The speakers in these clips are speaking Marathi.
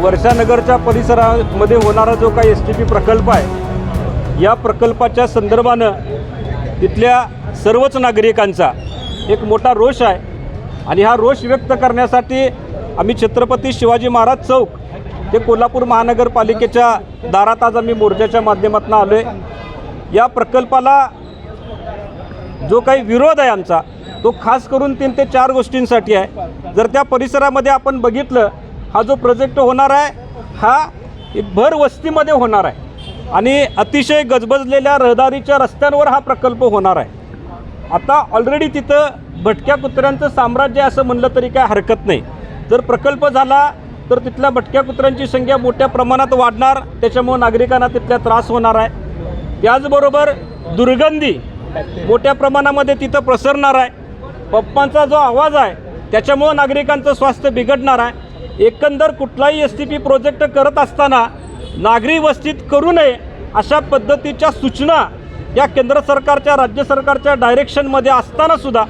वर्षानगरच्या परिसरामध्ये होणारा जो काही एस टी पी प्रकल्प आहे या प्रकल्पाच्या संदर्भानं तिथल्या सर्वच नागरिकांचा एक मोठा रोष आहे आणि हा रोष व्यक्त करण्यासाठी आम्ही छत्रपती शिवाजी महाराज चौक ते कोल्हापूर महानगरपालिकेच्या दारात आज आम्ही मोर्चाच्या माध्यमातून आलो आहे या प्रकल्पाला जो काही विरोध आहे आमचा तो खास करून तीन ते चार गोष्टींसाठी आहे. जर त्या परिसरामध्ये आपण बघितलं हा जो प्रोजेक्ट होणार आहे हा एक भर वस्तीमध्ये होणार आहे. आणि अतिशय गजबजलेल्या रहदारीच्या रस्त्यांवर हा प्रकल्प होणार आहे. आता ऑलरेडी तिथं भटक्या कुत्र्यांचं साम्राज्य असं म्हणलं तरी काय हरकत नाही. जर प्रकल्प झाला तर तिथल्या भटक्या कुत्र्यांची संख्या मोठ्या प्रमाणात वाढणार त्याच्यामुळं नागरिकांना तिथल्या त्रास होणार आहे. त्याचबरोबर दुर्गंधी मोठ्या प्रमाणामध्ये तिथं प्रसरणार आहे. पप्पांचा जो आवाज आहे त्याच्यामुळं नागरिकांचं स्वास्थ्य बिघडणार आहे. एकंदर कुठलाही एस टी पी प्रोजेक्ट करत असताना नागरी वस्तीत करू नये अशा पद्धतीच्या सूचना या केंद्र सरकारच्या राज्य सरकारच्या डायरेक्शनमध्ये असतानासुद्धा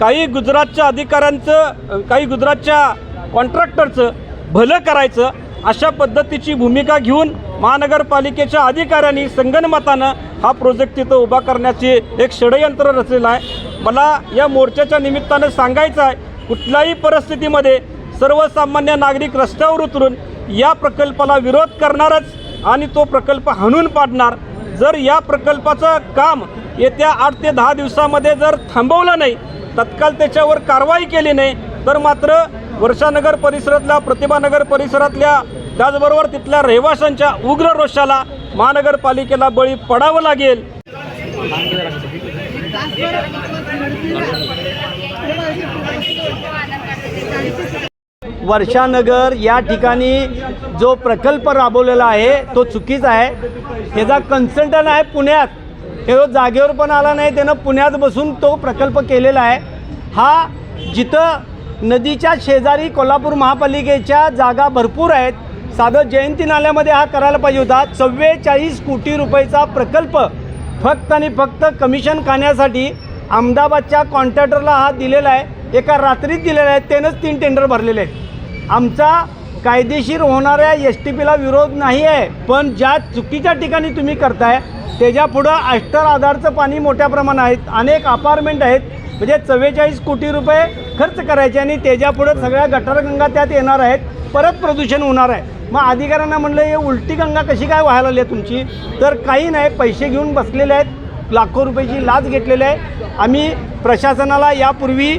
काही गुजरातच्या अधिकाऱ्यांचं काही गुजरातच्या कॉन्ट्रॅक्टरचं भलं करायचं अशा पद्धतीची भूमिका घेऊन महानगरपालिकेच्या अधिकाऱ्यांनी संगनमतानं हा प्रोजेक्ट तिथं उभा करण्याचे एक षडयंत्र रचलेलं आहे. मला या मोर्चाच्या निमित्तानं सांगायचं आहे कुठल्याही परिस्थितीमध्ये सर्वसामान्य नागरिक रस्त्यावर उतरून या प्रकल्पाला विरोध करणारच आणि तो प्रकल्प हाणून पाडणार. जर या प्रकल्पाचं काम येत्या आठ ते दहा दिवसामध्ये जर थांबवलं नाही तत्काळ त्याच्यावर कारवाई केली नाही तर मात्र वर्षानगर परिसरातल्या प्रतिभानगर परिसरातल्या त्याचबरोबर तिथल्या रहिवाशांच्या उग्र रोषाला महानगरपालिकेला बळी पडावं लागेल. वर्षानगर या ठिकाणी जो प्रकल्प राबवलेला आहे तो चुकीचा आहे. त्याचा कन्सल्टंट आहे पुण्यात. हे जो जागेवर पण आला नाही त्यानं पुण्यात बसून तो प्रकल्प केलेला आहे. हा जिथं नदीच्या शेजारी कोल्हापूर महापालिकेच्या जागा भरपूर आहेत. साधं जयंती नाल्यामध्ये हा करायला पाहिजे होता. चव्वेचाळीस कोटी रुपयाचा प्रकल्प फक्त आणि फक्त कमिशन खाण्यासाठी अहमदाबादच्या कॉन्ट्रॅक्टरला हा दिलेला आहे. एका रात्रीत दिलेला आहे. त्यानंच तीन टेंडर भरलेले आहेत. आमचा कायदेशीर होणाऱ्या एस टी पीला विरोध नाही आहे पण ज्या चुकीच्या ठिकाणी तुम्ही करताय त्याच्यापुढं अष्टर आधारचं पाणी मोठ्या प्रमाणात आहेत अनेक अपार्टमेंट आहेत म्हणजे चव्वेचाळीस कोटी रुपये खर्च करायचे आणि त्याच्यापुढं सगळ्या गटारगंगा त्यात येणार आहेत परत प्रदूषण होणार आहे. मग अधिकाऱ्यांना म्हणलं हे उलटी गंगा कशी काय व्हायला आली आहे तुमची? तर काही नाही पैसे घेऊन बसलेले आहेत लाखो रुपयाची लाच घेतलेली आहे. आम्ही प्रशासनाला यापूर्वी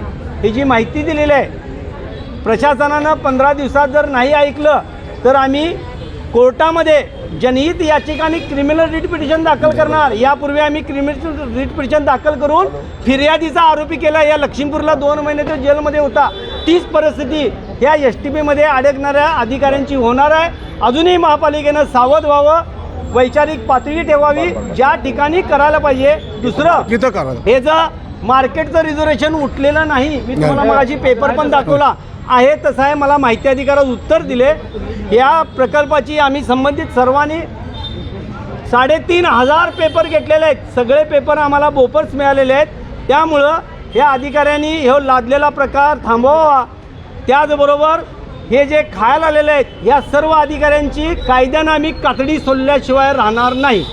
ही जी माहिती दिलेली आहे प्रशासनानं पंधरा दिवसात जर नाही ऐकलं तर आम्ही कोर्टामध्ये जनहित याचिकाने क्रिमिनल रिट पिटिशन दाखल करणार. यापूर्वी आम्ही क्रिमिनल रिट पिटिशन दाखल करून फिर्यादीचा आरोपी केला. या लक्ष्मीपूरला दोन महिने तो जेलमध्ये होता. तीच परिस्थिती ह्या एस टी पीमध्ये अडकणाऱ्या अधिकाऱ्यांची होणार आहे. अजूनही महापालिकेनं सावध व्हावं वैचारिक पातळी ठेवावी ज्या ठिकाणी करायला पाहिजे. दुसरं हे जर मार्केटचं रिझर्वेशन उठलेलं नाही मी तुम्हाला मगाशी पेपर पण दाखवला. आहे तसं आहे मला माहिती अधिकारात उत्तर दिले. या प्रकल्पाची आम्ही संबंधित सर्वांनी साडेतीन हजार पेपर घेतलेले आहेत. सगळे पेपर आम्हाला बोपर्स मिळालेले आहेत. त्यामुळं या अधिकाऱ्यांनी हे लादलेला प्रकार थांबवावा. त्याचबरोबर हे जे खायला आलेले आहेत या सर्व अधिकाऱ्यांची कायद्यानं आम्ही कातडी सोडल्याशिवाय राहणार नाही.